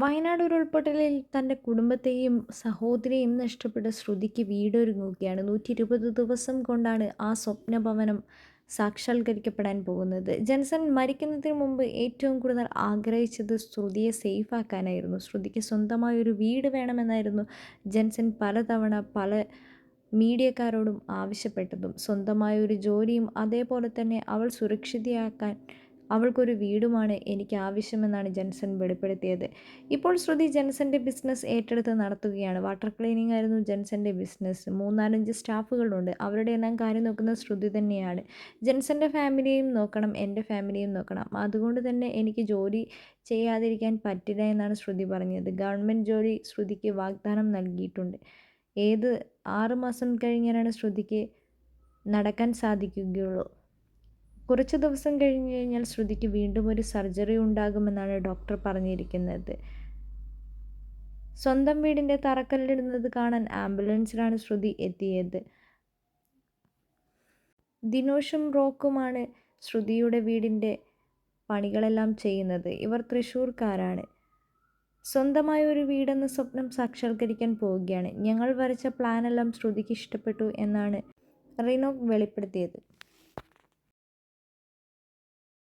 വയനാട് ഉരുൾപൊട്ടലിൽ തന്റെ കുടുംബത്തെയും സഹോദരിയെയും നഷ്ടപ്പെട്ട ശ്രുതിക്ക് വീടൊരുങ്ങുകയാണ്. നൂറ്റി ഇരുപത് ദിവസം കൊണ്ടാണ് ആ സ്വപ്നഭവനം സാക്ഷാത്കരിക്കപ്പെടാൻ പോകുന്നത്. ജൻസൺ മരിക്കുന്നതിന് മുമ്പ് ഏറ്റവും കൂടുതൽ ആഗ്രഹിച്ചത് ശ്രുതിയെ സേഫ് ആക്കാനായിരുന്നു ശ്രുതിക്ക് സ്വന്തമായ ഒരു വീട് വേണമെന്നായിരുന്നു ജൻസൺ പലതവണ പല മീഡിയക്കാരോടും ആവശ്യപ്പെട്ടതും. സ്വന്തമായ ഒരു ജോലിയും അതേപോലെ തന്നെ അവൾ സുരക്ഷിതയാക്കാൻ അവൾക്കൊരു വീടുമാണ് എനിക്ക് ആവശ്യമെന്നാണ് ജെൻസൺ വെളിപ്പെടുത്തിയത്. ഇപ്പോൾ ശ്രുതി ജെൻസന്റെ ബിസിനസ് ഏറ്റെടുത്ത് നടത്തുകയാണ്. വാട്ടർ ക്ലീനിങ് ആയിരുന്നു ജെൻസന്റെ ബിസിനസ് മൂന്നാലഞ്ച് സ്റ്റാഫുകളുണ്ട്. അവരുടെ എല്ലാം കാര്യം നോക്കുന്ന ശ്രുതി തന്നെയാണ്. ജെൻസന്റെ ഫാമിലിയും നോക്കണം എന്റെ ഫാമിലിയും നോക്കണം. അതുകൊണ്ട് തന്നെ എനിക്ക് ജോലി ചെയ്യാതിരിക്കാൻ പറ്റില്ല എന്നാണ് ശ്രുതി പറഞ്ഞത്. ഗവൺമെന്റ് ജോലി ശ്രുതിക്ക് വാഗ്ദാനം നൽകിയിട്ടുണ്ട്. ഏത് ആറുമാസം കഴിഞ്ഞാലാണ് ശ്രുതിക്ക് നടക്കാൻ സാധിക്കുകയുള്ളൂ. കുറച്ച് ദിവസം കഴിഞ്ഞ് കഴിഞ്ഞാൽ ശ്രുതിക്ക് വീണ്ടും ഒരു സർജറി ഉണ്ടാകുമെന്നാണ് ഡോക്ടർ പറഞ്ഞിരിക്കുന്നത്. സ്വന്തം വീടിന്റെ തറക്കല്ലിടുന്നത് കാണാൻ ആംബുലൻസിലാണ് ശ്രുതി എത്തിയത്. ദിനോഷും റോക്കുമാണ് ശ്രുതിയുടെ വീടിന്റെ പണികളെല്ലാം ചെയ്യുന്നത്. ഇവർ തൃശ്ശൂർക്കാരാണ്. സ്വന്തമായ ഒരു വീടെന്ന സ്വപ്നം സാക്ഷാത്കരിക്കാൻ പോവുകയാണ്. ഞങ്ങൾ വരച്ച പ്ലാനെല്ലാം ശ്രുതിക്ക് ഇഷ്ടപ്പെട്ടു എന്നാണ് റിനോക്ക് വെളിപ്പെടുത്തിയത്.